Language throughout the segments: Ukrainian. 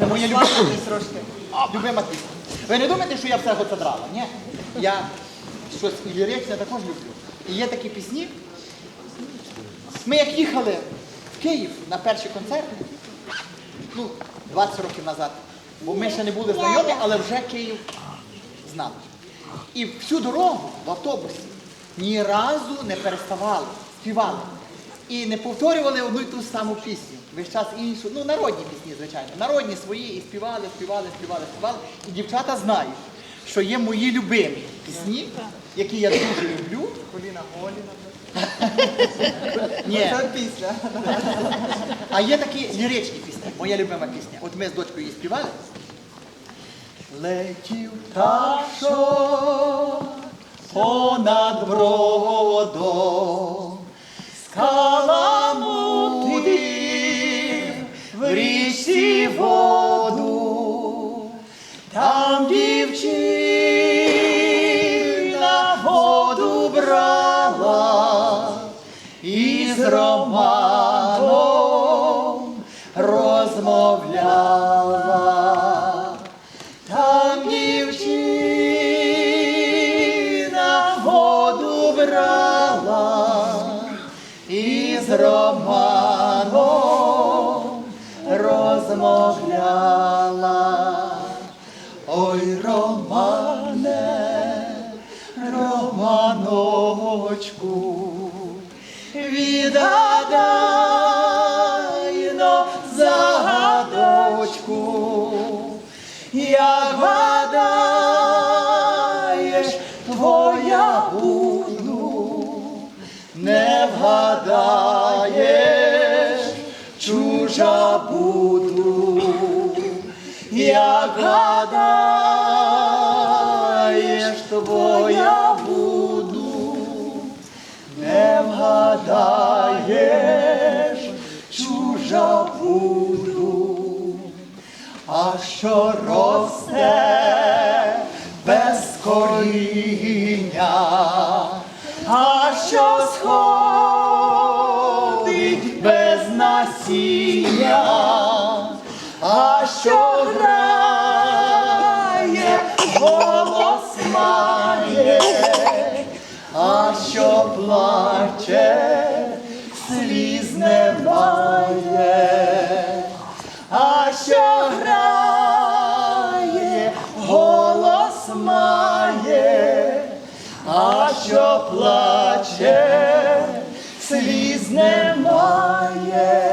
Це моя любима трошки. Любима пісня. Ви не думаєте, що я все це драла? Ні. Я щось ліричне також люблю. І є такі пісні. Ми як їхали в Київ на перші концерти, ну, 20 років назад, бо ми ще не були знайомі, але вже Київ знали. І всю дорогу в автобусі ні разу не переставали, співали. І не повторювали одну й ту саму пісню. Весь час іншу, ну народні пісні, звичайно. Народні свої і співали, співали, співали, співали. І дівчата знають, що є мої любимі пісні, які я дуже люблю. Коліна Голіна. Ні, Це після. а є такі ліричні пісні. Моя любима пісня. От ми з дочкою її співали. Летів пташок понад бродом, в воду, там дівчина воду брала і з Романом розмовляла. Там дівчина воду і з Романом розмовляла. Ой, Романе, Романочку, відгадай но загадочку, як гадаєш, твоя буду, не вгадаєш, чужа як гадаєш, твоя буду, не вгадаєш, чужа буду, а що росте без коріння, а що сходить без насіння, а що грає, голос має, а що плаче, сліз немає, а що грає, голос має, а що плаче, сліз немає,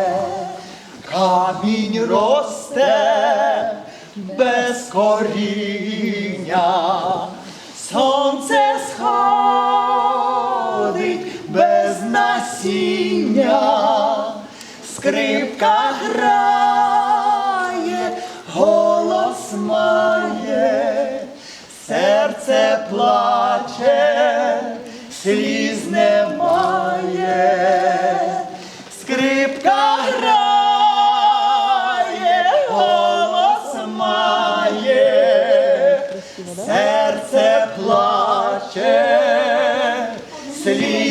камінь росте без коріння, сонце сходить без насіння, скрипка грає, голос має, серце плаче, сліз немає, скрипка грає, Серце плаче, слід.